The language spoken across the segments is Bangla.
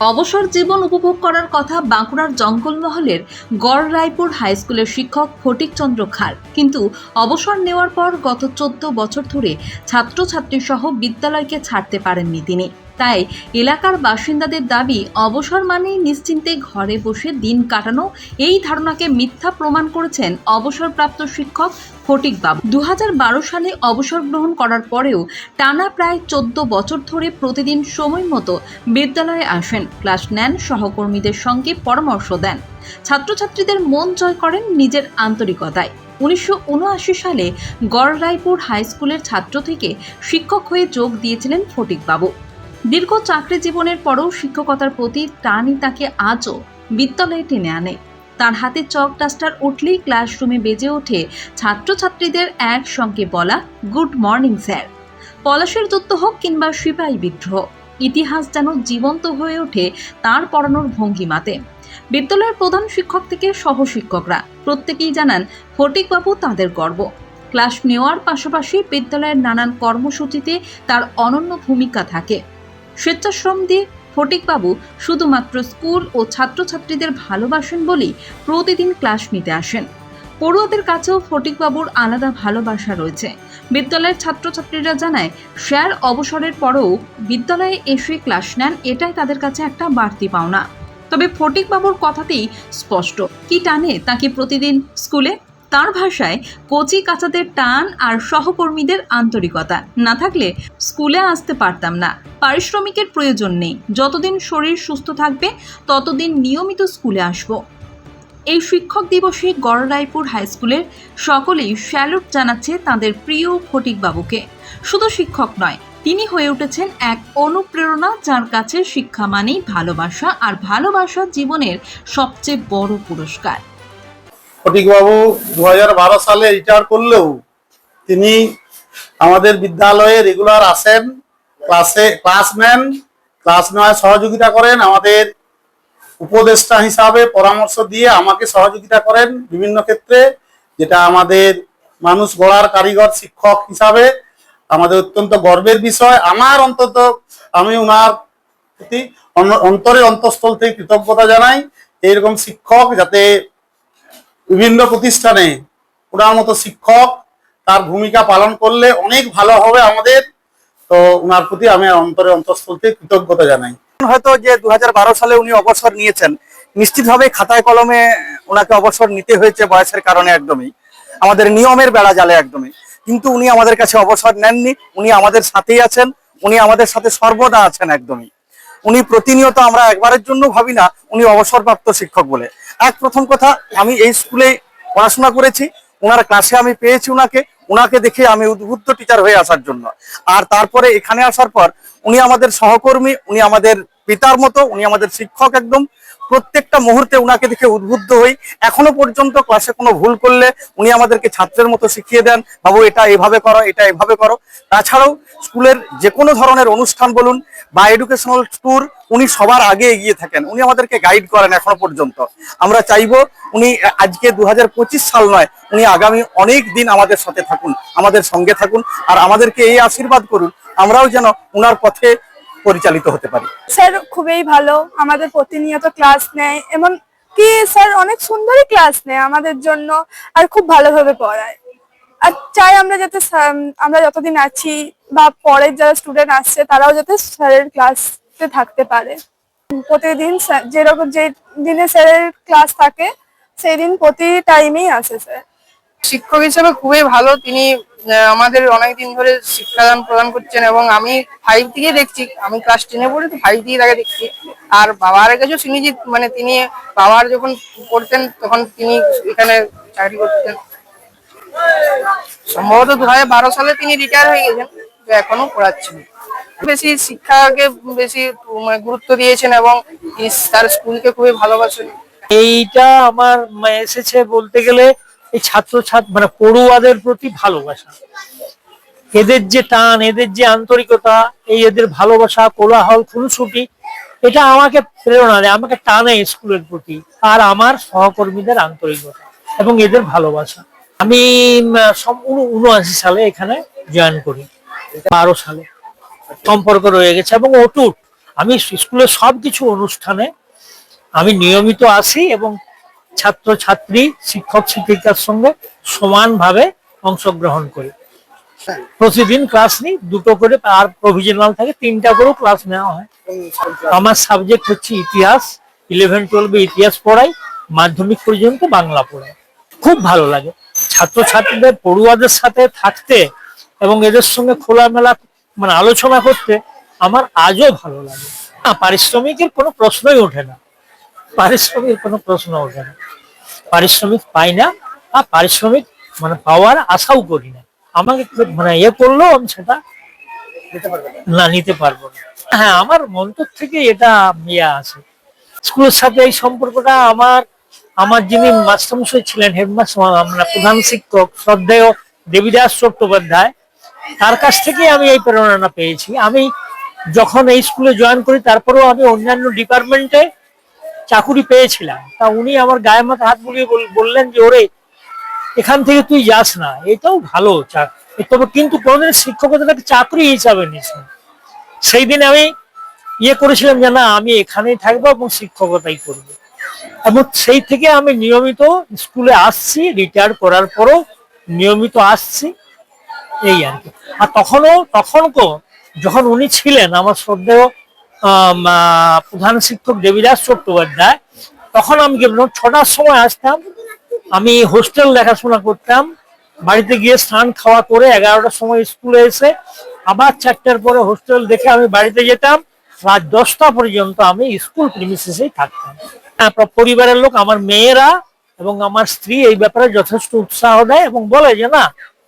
অবসর জীবন উপভোগ করার কথা বাঁকুড়ার জঙ্গলমহলের গড় রায়পুর হাই স্কুলের শিক্ষক ফটিকচন্দ্র খার কিন্তু অবসর নেওয়ার পর গত চোদ্দ বছর ধরে ছাত্রছাত্রী সহ বিদ্যালয়কে ছাড়তে পারেননি তিনি। তাই এলাকার বাসিন্দাদের দাবি, অবসর মানেই নিশ্চিন্তে ঘরে বসে দিন কাটানো। এই ধারণাকে মিথ্যা প্রমাণ করেছেন অবসরপ্রাপ্ত শিক্ষক ফটিক বাবু দু সালে অবসর গ্রহণ করার পরেও টানা প্রায় চোদ্দ বছর ধরে প্রতিদিন সময় মতো বিদ্যালয়ে আসেন। ক্লাস নেন, সহকর্মীদের সঙ্গে পরামর্শ দেন। ছাত্রছাত্রীদের মন জয় করেন নিজের আন্তরিকতায়। উনিশশো উনআশি সালে গড়রাইপুর হাই স্কুলের ছাত্র থেকে শিক্ষক হয়ে যোগ দিয়েছিলেন ফটিকবাবু। দীর্ঘ চাকরি জীবনের পরও শিক্ষকতার প্রতি টানই তাকে আজও বিদ্যালয়ে টেনে আনে। তার হাতে চক ডাস্টার উঠলেই ক্লাসরুমে বেজে ওঠে ছাত্রছাত্রীদের একসঙ্গে বলা, গুড মর্নিং, স্যার। পলাশের যুদ্ধ হোক কিংবা সিপাহী বিদ্রোহ, ইতিহাস যেন জীবন্ত হয়ে ওঠে তার পড়ানোর ভঙ্গিমাতে। বিদ্যালয়ের প্রধান শিক্ষক থেকে সহশিক্ষকরা প্রত্যেকেই জানান, ফটিকবাবু তাদের গর্ব। ক্লাস নেওয়ার পাশাপাশি বিদ্যালয়ের নানান কর্মসূচিতে তার অনন্য ভূমিকা থাকে। স্বেচ্ছাশ্রম দিয়ে ফটিকবাবু শুধুমাত্র স্কুল ও ছাত্রছাত্রীদের ভালোবাসেন বলেই প্রতিদিন ক্লাস নিতে আসেন। পড়ুয়াদের কাছেও ফটিকবাবুর আলাদা ভালোবাসা রয়েছে। বিদ্যালয়ের ছাত্রছাত্রীরা জানায়, স্যার, অবসরের পরেও বিদ্যালয়ে এসে ক্লাস নেন, এটাই তাদের কাছে একটা বাড়তি পাওনা। তবে ফটিকবাবুর কথাতেই স্পষ্ট। কি টানে তাকে প্রতিদিন স্কুলে? তার ভাষায় কচি কাচাদের টান আর সহকর্মীদের আন্তরিকতা। না থাকলে স্কুলে আসতে পারতাম না। পারিশ্রমিকের প্রয়োজন নেই। যতদিন শরীর সুস্থ থাকবে, ততদিন নিয়মিত স্কুলে আসব। এই শিক্ষক দিবসে গড়রাইপুর হাই স্কুলের সকলেই স্যালুট জানাচ্ছে তাদের প্রিয় ফটিকবাবুকে। শুধু শিক্ষক নয়, তিনি হয়ে উঠেছেন এক অনুপ্রেরণা যার কাছে শিক্ষা মানেই ভালোবাসা, আর ভালোবাসা জীবনের সবচেয়ে বড় পুরস্কার। ফটিকবাবু দু হাজার বারো সালে রিটায়ার করলেও তিনি আমাদের বিদ্যালয়ে রেগুলার আসেন ক্লাসে ক্লাস নেন ক্লাস নেওয়ায় সহযোগিতা করেন, আমাদের উপদেষ্টা হিসাবে পরামর্শ দিয়ে আমাকে সহযোগিতা করেন বিভিন্ন ক্ষেত্রে, যেটা আমাদের মানুষ গড়ার কারিগর শিক্ষক হিসাবে আমাদের অত্যন্ত গর্বের বিষয়। আমার অন্তত আমি ওনার প্রতি অন- অন্তরের অন্তঃস্থল থেকে কৃতজ্ঞতা জানাই। এইরকম শিক্ষক যাতে বিভিন্ন প্রতিষ্ঠানে ওনার মতো শিক্ষক তার ভূমিকা পালন করলে অনেক ভালো হবে আমাদের। তো ওনার প্রতি আমি অন্তরে অন্তঃস্থল থেকে কৃতজ্ঞতা জানাই। হয়তো যে দুহাজার বারো সালে উনি অবসর নিয়েছেন নিশ্চিতভাবে খাতায় কলমে ওনাকে অবসর নিতে হয়েছে বয়সের কারণে একদমই। আমাদের নিয়মের বেড়া জালে একদমই। কিন্তু উনি আমাদের কাছে অবসর নেননি, উনি আমাদের সাথেই আছেন, উনি আমাদের সাথে সর্বদা আছেন একদমই। উনি প্রতিনিয়ত আমরা একবারের জন্য ভাবি না, উনি অবসরপ্রাপ্ত শিক্ষক বলে। এক প্রথম কথা, আমি এই স্কুলে পড়াশোনা করেছি, ওনার ক্লাসে আমি পেয়েছি ওনাকে ওনাকে দেখে আমি উদ্বুদ্ধ টিচার হয়ে আসার জন্য। আর তারপরে এখানে আসার পর, উনি আমাদের সহকর্মী, উনি আমাদের পিতার মতো, উনি আমাদের শিক্ষক একদম। প্রত্যেকটা মুহূর্তে উনাকে দেখে উদ্বুদ্ধ হই। এখনও পর্যন্ত ক্লাসে কোনো ভুল করলে উনি আমাদেরকে ছাত্রের মতো শিখিয়ে দেন, বাবু, এটা এভাবে করো, এটা এভাবে করো। তাছাড়াও স্কুলের যে কোনো ধরনের অনুষ্ঠান বলুন বা এডুকেশনাল ট্যুর উনি সবার আগে এগিয়ে থাকেন। উনি আমাদেরকে গাইড করেন এখনও পর্যন্ত। আমরা চাইব উনি আজকে দু হাজার পঁচিশ সাল নয়, উনি আগামী অনেক দিন আমাদের সাথে থাকুন, আমাদের সঙ্গে থাকুন। আর আমাদেরকে এই আশীর্বাদ করুন, আমরাও যেন উনার পথে পরিচালিত হতে পারি। স্যার খুবই ভালো। আমাদের প্রতিনিয়ত ক্লাস নেয়। এমন কি স্যার অনেক সুন্দরই ক্লাস নেয় আমাদের জন্য আর খুব ভালোভাবে পড়ায়। আর চাই আমরা যাতে স্যার- আমরা যতদিন আছি বা পরের যারা স্টুডেন্ট আসছে তারাও যাতে স্যারের ক্লাসে থাকতে পারে। প্রতিদিন স্যার- যেরকম যে দিনে স্যারের ক্লাস থাকে সেই দিন প্রতি টাইমেই আসে স্যার। শিক্ষক হিসেবে খুবই ভালো। তিনি আমাদের অনেকদিন ধরে শিক্ষাদান প্রদান করছেন এবং আমি ফাইভ থেকে দেখছি, আমি ক্লাস টেনে পড়ি তো ফাইভ থেকে তাকে দেখছি। আর বাবার কাছেও শুনেছি মানে তিনি বাবার যখন পড়তেন, তখন তিনি এখানে চাকরি করতেন। সম্ভবত দু হাজার বারো সালে তিনি রিটায়ার হয়ে গেছেন তো এখনও পড়াচ্ছেন। বেশি শিক্ষাকে বেশি মানে গুরুত্ব দিয়েছেন এবং তার স্কুলকে খুবই ভালোবাসেন। এইটা আমার এসেছে বলতে গেলে এই ছাত্র ছাত্র মানে পড়ুয়াদের প্রতি ভালোবাসা। এদের যে টান, এদের যে আন্তরিকতা, এই এদের ভালোবাসা, কোলাহল, খুনসুটি, এটা আমাকে প্রেরণা দেয়, আমাকে টানে স্কুলের প্রতি আর আমার সহকর্মীদের আন্তরিকতা এবং এদের ভালোবাসা। আমি উনআশি সালে এখানে জয়েন করি, বারো সালে। সম্পর্ক রয়ে গেছে এবং অটুট। আমি স্কুলের সব কিছু অনুষ্ঠানে আমি নিয়মিত আসি এবং ছাত্র ছাত্রী শিক্ষক শিক্ষিকার সঙ্গে সমানভাবে অংশগ্রহণ করি। প্রতিদিন ক্লাস নিই দুটো করে আর প্রভিজনাল থাকে তিনটা করেও ক্লাস নেওয়া হয়। আমার সাবজেক্ট হচ্ছে ইতিহাস ইলেভেন টুয়েলভে ইতিহাস পড়াই মাধ্যমিক পর্যন্ত বাংলা পড়াই। খুব ভালো লাগে। ছাত্র ছাত্রীদের পড়ুয়াদের সাথে থাকতে এবং এদের সঙ্গে খোলামেলা মানে আলোচনা করতে আমার আজও ভালো লাগে। না পারিশ্রমিকের কোনো প্রশ্নই ওঠে না। পারিশ্রমিকের কোনো প্রশ্ন ওঠে না। পারিশ্রমিক পাই না আর পারিশ্রমিক মানে পাওয়ার আশাও করি না। আমাকে মানে ইয়ে করলেও আমি সেটা না। নিতে পারব না। হ্যাঁ আমার মন্তর থেকে এটা ইয়ে আছে। স্কুলের সাথে এই সম্পর্কটা আমার আমার যিনি মাস্টারমশাই ছিলেন, হেডমাস্টার, আমরা প্রধান শিক্ষক শ্রদ্ধেয় দেবীদাস চট্টোপাধ্যায়, তার কাছ থেকে আমি এই প্রেরণাটা পেয়েছি। আমি যখন এই স্কুলে জয়েন করি, তারপরেও আমি অন্যান্য ডিপার্টমেন্টে চাকুরি পেয়েছিলাম। তা উনি আমার গায়ে মাথা হাত বুলিয়ে বল- বললেন যে, ওরে, এখান থেকে তুই যাস না। এটাও ভালো তবে কিন্তু কোনোদিন শিক্ষকতাটাকে চাকরি হিসাবে নিস সেই দিন আমি ইয়ে করেছিলাম যে, না, আমি এখানেই থাকব এবং শিক্ষকতাই করব। এবং সেই থেকে আমি নিয়মিত স্কুলে আসছি, রিটায়ার করার পরও নিয়মিত আসছি। এই আর কি। আর তখনও তখনও যখন উনি ছিলেন, আমার শ্রদ্ধেয় প্রধান শিক্ষক দেবীদাস চট্টোপাধ্যায়। তখন আমি গেলাম ছটার সময় আসতাম আমি হোস্টেল দেখাশোনা করতাম বাড়িতে গিয়ে স্নান খাওয়া করে এগারোটার সময় স্কুলে এসে আবার চারটার পরে হোস্টেল দেখে আমি বাড়িতে যেতাম। রাত দশটা পর্যন্ত আমি স্কুল প্রিমিসেসেই থাকতাম। হ্যাঁ, প- পরিবারের লোক আমার মেয়েরা এবং আমার স্ত্রী এই ব্যাপারে যথেষ্ট উৎসাহ দেয় এবং বলে যে না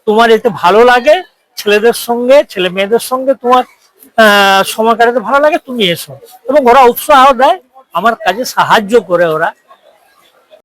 তোমার এতে ভালো লাগে ছেলেদের সঙ্গে ছেলে মেয়েদের সঙ্গে তোমার সময় কাটাতে ভালো লাগে, তুমি এসো। এবং ওরা উৎসাহ দেয়, আমার কাজে সাহায্য করে ওরা।